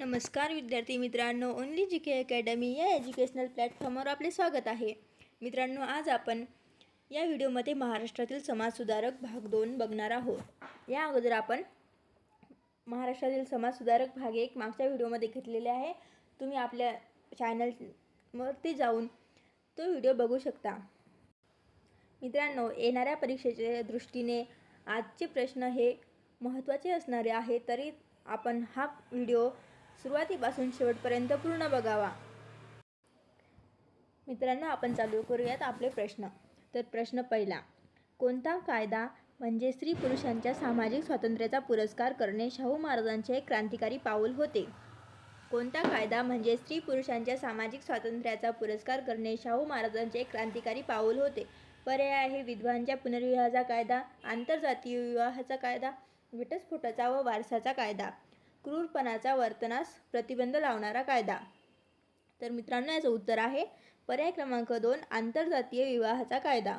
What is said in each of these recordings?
नमस्कार विद्यार्थी मित्रांनो ओनली जी के अकॅडमी या एज्युकेशनल प्लॅटफॉर्मवर आपले स्वागत आहे. मित्रांनो आज आपण या व्हिडिओमध्ये महाराष्ट्रातील समाजसुधारक भाग दोन बघणार आहोत. या अगोदर आपण महाराष्ट्रातील समाजसुधारक भाग एक मागच्या व्हिडिओमध्ये घेतलेले आहे. तुम्ही आपल्या चॅनलवरती जाऊन तो व्हिडिओ बघू शकता. मित्रांनो येणाऱ्या परीक्षेच्या दृष्टीने आजचे प्रश्न हे महत्त्वाचे असणारे आहे तरी आपण हा व्हिडिओ सुरुवातीपासून शेवटपर्यंत पूर्ण बघावा. मित्रांनो आपण चालू करूयात आपले प्रश्न. तर प्रश्न पहिला कोणता कायदा म्हणजे स्त्री पुरुषांच्या सामाजिक स्वातंत्र्याचा पुरस्कार करणे शाहू महाराजांचे एक क्रांतिकारी पाऊल होते? कोणता कायदा म्हणजे स्त्री पुरुषांच्या सामाजिक स्वातंत्र्याचा पुरस्कार करणे शाहू महाराजांचे एक क्रांतिकारी पाऊल होते? पर्याय आहे विधवांच्या पुनर्विवाहाचा कायदा आंतरजातीय विवाहाचा कायदा घटस्फोटाचा व वारसाचा कायदा. क्रूरपणाचा वर्तनास प्रतिबंध लावणारा कायदा. तर मित्रांनो याचं उत्तर आहे पर्याय क्रमांक दोन आंतरजातीय विवाहाचा कायदा.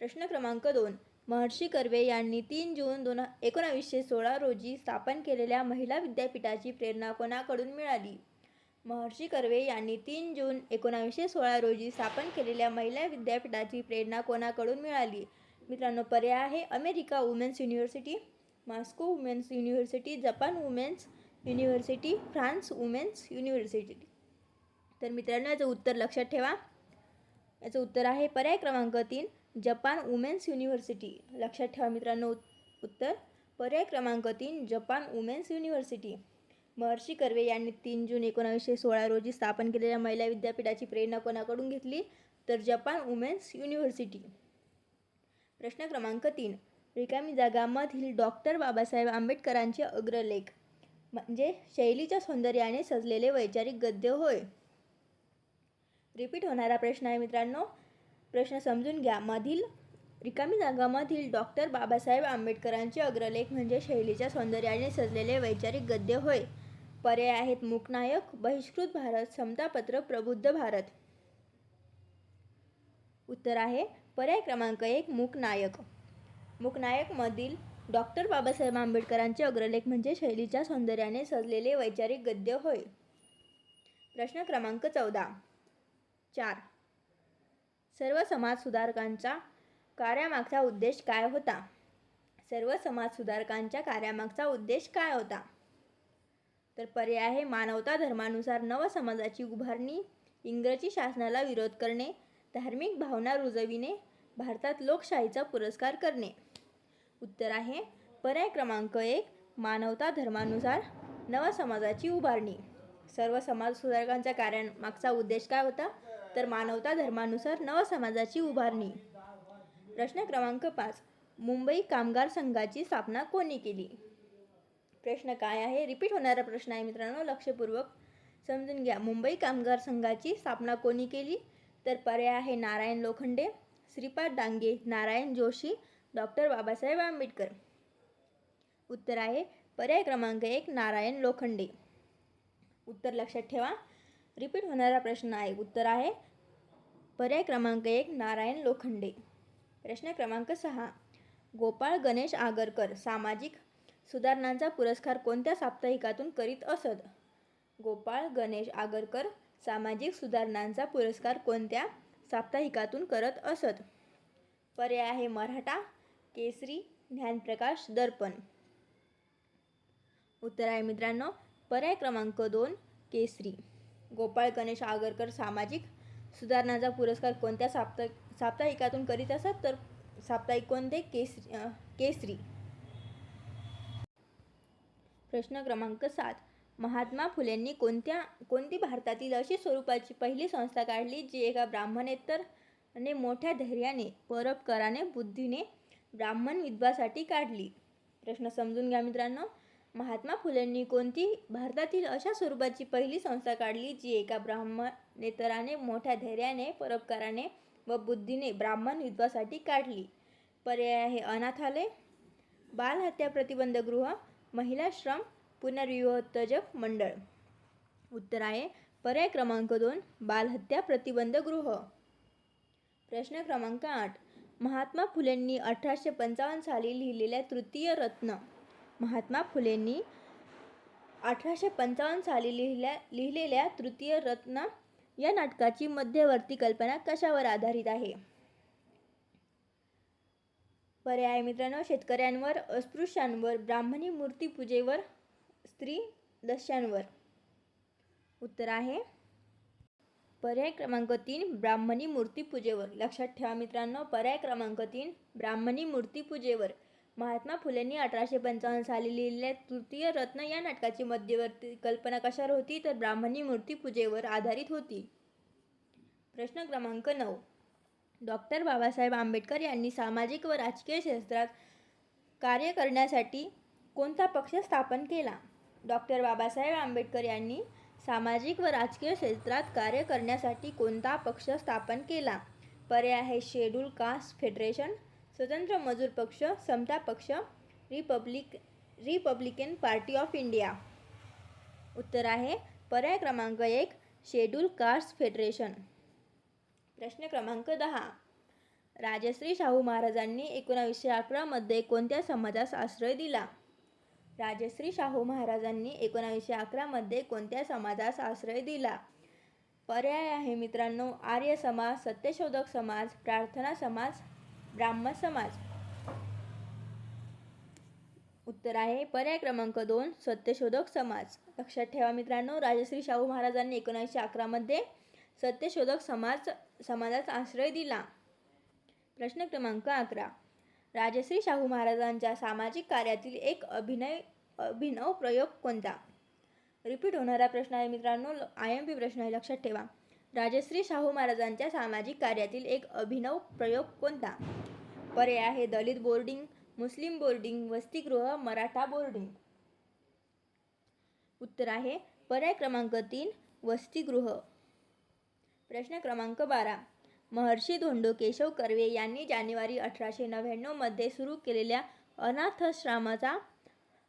प्रश्न क्रमांक दोन महर्षी कर्वे यांनी तीन जून दोन एकोणावीसशे सोळा रोजी स्थापन केलेल्या महिला विद्यापीठाची प्रेरणा कोणाकडून मिळाली? महर्षी कर्वे यांनी तीन जून एकोणावीसशे सोळा रोजी स्थापन केलेल्या महिला विद्यापीठाची प्रेरणा कोणाकडून मिळाली? मित्रांनो पर्याय आहे America women's university. Moscow women's university Japan women's university France women's university. तर मित्रांनो याचं उत्तर लक्षात ठेवा. याचं उत्तर आहे पर्याय क्रमांक तीन जपान वुमेन्स युनिव्हर्सिटी. लक्षात ठेवा मित्रांनो उत्तर. पर्याय क्रमांक तीन Japan women's university. Maharshi Karve यांनी तीन जून एकोणावीसशे सोळा रोजी स्थापन केलेल्या महिला विद्यापीठाची प्रेरणा कोणाकडून घेतली? तर जपान वुमेन्स युनिव्हर्सिटी. प्रश्न क्रमांक तीन रिकामी जागामधील डॉक्टर बाबासाहेब आंबेडकरांचे अग्रलेख. म्हणजे शैलीच्या सौंदर्याने सजलेले वैचारिक गद्य होय. रिपीट होणारा प्रश्न आहे मित्रांनो. प्रश्न समजून घ्या. मधील रिकामी जागामधील डॉक्टर बाबासाहेब आंबेडकरांचे अग्रलेख म्हणजे शैलीच्या सौंदर्याने सजलेले वैचारिक गद्य होय. पर्याय आहेत मूकनायक बहिष्कृत भारत समतापत्र प्रबुद्ध भारत. उत्तर आहे. पर्याय क्रमांक एक मूकनायक मूकनायकमधील डॉक्टर बाबासाहेब आंबेडकरांचे अग्रलेख म्हणजे शैलीच्या सौंदर्याने सजलेले वैचारिक गद्य होय. प्रश्न क्रमांक चौदा. चार. सर्व समाज सुधारकांचा कार्यामागचा उद्देश काय होता? सर्व समाज सुधारकांच्या कार्यामागचा उद्देश काय होता? तर पर्याय आहे मानवता धर्मानुसार नव समाजाची उभारणी इंग्रजी शासनाला विरोध करणे धार्मिक भावना रुजविणे भारतात लोकशाहीचा पुरस्कार करणे. उत्तर आहे. पर्याय क्रमांक एक मानवता धर्मानुसार नवसमाजाची उभारणी. सर्व समाज सुधारकांच्या कार्यामागचा उद्देश काय होता? तर मानवता धर्मानुसार नव समाजाची उभारणी. प्रश्न क्रमांक पाच मुंबई कामगार संघाची स्थापना कोणी केली? प्रश्न काय आहे? रिपीट होणारा प्रश्न आहे मित्रांनो लक्षपूर्वक समजून घ्या. मुंबई कामगार संघाची स्थापना कोणी केली? तर पर्याय आहे नारायण लोखंडे श्रीपाद डांगे नारायण जोशी डॉक्टर बाबासाहेब आंबेडकर. उत्तर आहे पर्याय क्रमांक एक नारायण लोखंडे. उत्तर लक्षात ठेवा. रिपीट होणारा प्रश्न आहे. उत्तर आहे पर्याय क्रमांक एक नारायण लोखंडे. प्रश्न क्रमांक सहा गोपाळ गणेश आगरकर सामाजिक सुधारणांचा पुरस्कार कोणत्या साप्ताहिकातून करीत असत? गोपाळ गणेश आगरकर सामाजिक सुधारणांचा पुरस्कार कोणत्या साप्ताहिकातून करत असत? पर्याय आहे मराठा केसरी ज्ञानप्रकाश दर्पण. उत्तर आहे मित्रांनो पर्याय क्रमांक दोन केसरी. गोपाळ गणेश आगरकर सामाजिक सुधारणाचा पुरस्कार कोणत्या साप्ता साप्ताहिकातून करीत असत? तर साप्ताहिक कोणते? केसरी केसरी. प्रश्न क्रमांक सात. महात्मा फुलेंनी कोणत्या कोणती भारतातील अशी स्वरूपाची पहिली संस्था काढली जी एका ब्राह्मणेतरने मोठ्या धैर्याने परोपकाराने बुद्धीने ब्राह्मण विद्वासाठी काढली. प्रश्न समजून घ्या मित्रांनो. महात्मा फुलेंनी कोणती भारतातील अशा स्वरूपाची पहिली संस्था काढली जी एका ब्राह्मण नेतराने मोठ्या धैर्याने परोपकाराने व बुद्धीने ब्राह्मण विद्वासाठी काढली? पर्याय आहे अनाथालय बालहत्या प्रतिबंध गृह महिला श्रम पुनर्विवाहोत्तेजक मंडळ. उत्तर आहे पर्याय क्रमांक दोन बालहत्या प्रतिबंध गृह प्रश्न क्रमांक आठ महात्मा फुलेंनी अठराशे पंचावन्न साली लिहिलेल्या तृतीय रत्न. महात्मा फुलेंनी अठराशे पंचावन्न साली लिहिल्या लिहिलेल्या तृतीय रत्न या नाटकाची मध्यवर्ती कल्पना कशावर आधारित आहे? पर्याय मित्रांनो शेतकऱ्यांवर अस्पृश्यांवर ब्राह्मणी मूर्तीपूजेवर स्त्री दस्यांवर उत्तर आहे पर्याय क्रमांक तीन ब्राह्मणी मूर्तीपूजेवर लक्षात ठेवा मित्रांनो पर्याय क्रमांक तीन ब्राह्मणी मूर्तीपूजेवर महात्मा फुलेंनी अठराशे पंचावन्न साली लिहिलेल्या तृतीय रत्न या नाटकाची मध्यवर्ती कल्पना कशावर होती? तर ब्राह्मणी मूर्तीपूजेवर आधारित होती. प्रश्न क्रमांक नऊ. डॉक्टर बाबासाहेब आंबेडकर यांनी सामाजिक व राजकीय क्षेत्रात कार्य करण्यासाठी कोणता पक्ष स्थापन केला? डॉक्टर बाबासाहेब आंबेडकर यांनी सामाजिक व राजकीय क्षेत्रात कार्य करण्यासाठी कोणता पक्ष स्थापन केला? पर्याय आहे शेड्यूल कास्ट फेडरेशन स्वतंत्र मजूर पक्ष समता पक्ष republic republican party of India. उत्तर आहे पर्याय क्रमांक एक शेड्यूल कास्ट फेडरेशन. प्रश्न क्रमांक दहा. राजश्री शाहू महाराजांनी एकोणावीसशे अकरामध्ये कोणत्या समाजास आश्रय दिला? राजश्री शाहू महाराजांनी एकोणावीसशे अकरामध्ये कोणत्या समाजास आश्रय दिला? पर्याय आहे मित्रांनो आर्य समाज सत्यशोधक समाज प्रार्थना समाज ब्राह्मण समाज. उत्तर आहे पर्याय क्रमांक दोन सत्यशोधक समाज. लक्षात ठेवा मित्रांनो राजश्री शाहू महाराजांनी एकोणीसशे अकरामध्ये सत्यशोधक समाज समाजाचा आश्रय दिला. प्रश्न क्रमांक अकरा. राजश्री शाहू महाराजांच्या सामाजिक कार्यातील एक अभिनय अभिनव प्रयोग कोणता? रिपीट होणारा प्रश्न आहे मित्रांनो आय एम पी प्रश्न आहे लक्षात ठेवा. राजश्री शाहू महाराजांच्या सामाजिक कार्यातील एक अभिनव प्रयोग कोणता? पर्याय आहे दलित बोर्डिंग मुस्लिम बोर्डिंग वसतिगृह मराठा बोर्डिंग. उत्तर आहे पर्याय क्रमांक तीन वसतिगृह. प्रश्न क्रमांक बारा. महर्षी धोंडो केशव कर्वे यांनी जानेवारी अठराशे नव्याण्णवमध्ये सुरू केलेल्या अनाथाश्रमाचा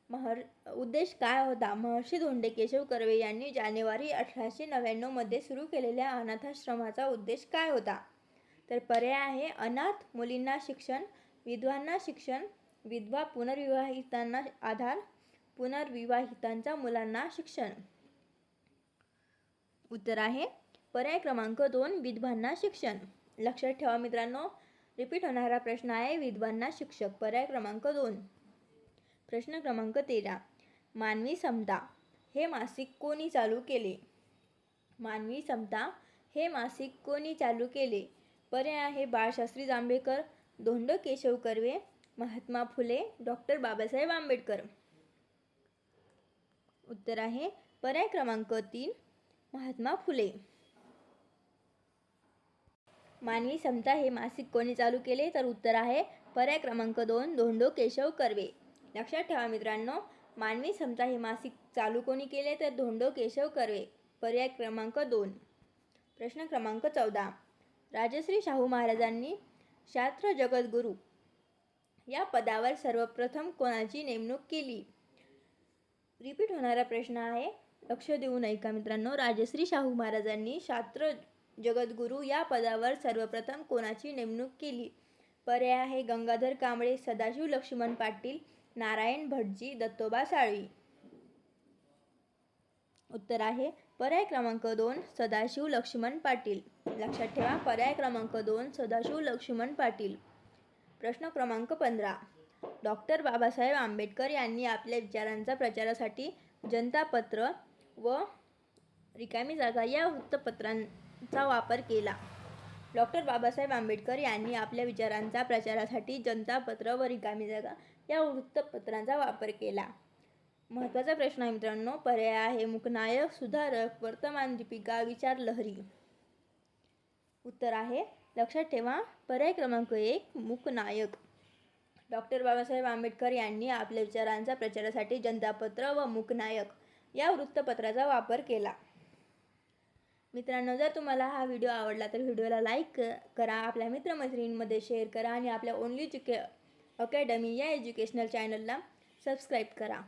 महर उद्देश काय होता? महर्षी धोंडे केशव कर्वे यांनी जानेवारी अठराशे नव्याण्णवमध्ये सुरू केलेल्या अनाथाश्रमाचा उद्देश काय होता? तर पर्याय आहे अनाथ मुलींना शिक्षण विधवांना शिक्षण विधवा पुनर्विवाहितांना आधार पुनर्विवाहितांच्या मुलांना शिक्षण. उत्तर आहे पर्याय क्रमांक दोन विधवांना शिक्षण. लक्षात ठेवा मित्रांनो रिपीट होणारा प्रश्न आहे विधवांना शिक्षक. पर्याय क्रमांक दोन. प्रश्न क्रमांक तेरा. मानवी समता. हे मासिक कोणी चालू केले? मानवी समता. हे मासिक कोणी चालू केले? पर्याय आहे बाळशास्त्री जांभेकर धोंड केशव कर्वे महात्मा फुले डॉक्टर बाबासाहेब आंबेडकर. उत्तर आहे पर्याय क्रमांक तीन महात्मा फुले. मानवी समता हे मासिक कोणी चालू केले तर उत्तर आहे पर्याय क्रमांक दोन धोंडो केशव कर्वे. लक्षात ठेवा मित्रांनो मानवी समता हे मासिक चालू कोणी केले तर धोंडो केशव कर्वे. पर्याय क्रमांक दोन. प्रश्न क्रमांक चौदा. राजश्री शाहू महाराजांनी शास्त्र जगद्गुरू या पदावर सर्वप्रथम कोणाची नेमणूक केली? रिपीट होणारा प्रश्न आहे. लक्ष देऊ नये का मित्रांनो. राजश्री शाहू महाराजांनी शास्त्र जगद्गुरू या पदावर सर्वप्रथम कोणाची नेमणूक केली? पर्याय आहे गंगाधर कांबळे सदाशिव लक्ष्मण पाटील नारायण भटजी दत्तोबा साळवी. उत्तर आहे पर्याय क्रमांक दोन सदाशिव लक्ष्मण पाटील. लक्षात ठेवा पर्याय क्रमांक दोन सदाशिव लक्ष्मण पाटील. प्रश्न क्रमांक पंधरा. डॉक्टर बाबासाहेब आंबेडकर यांनी आपल्या विचारांचा प्रचारासाठी जनता पत्र व रिकामी जागा या वृत्तपत्रां चा वापर केला. डॉक्टर बाबासाहेब आंबेडकर यांनी आपल्या विचारांचा प्रचारासाठी जनता पत्र व रिकामी जागा या वृत्तपत्रांचा वापर केला. महत्त्वाचा प्रश्न आहे मित्रांनो पर्याय आहे. मुकनायक सुधारक वर्तमान दीपिका विचार लहरी. उत्तर आहे लक्षात ठेवा पर्याय क्रमांक एक मुकनायक. डॉक्टर बाबासाहेब आंबेडकर यांनी आपल्या विचारांचा प्रचारासाठी जनतापत्र व मुकनायक या वृत्तपत्राचा वापर केला. मित्रांनो जर तुम्हाला हा व्हिडिओ आवडला तर व्हिडिओला लाईक करा आपल्या मित्रमैत्रिणींमध्ये शेअर करा आणि आपल्या ओनली जुके अकॅडमी या एज्युकेशनल चॅनलला सबस्क्राईब करा.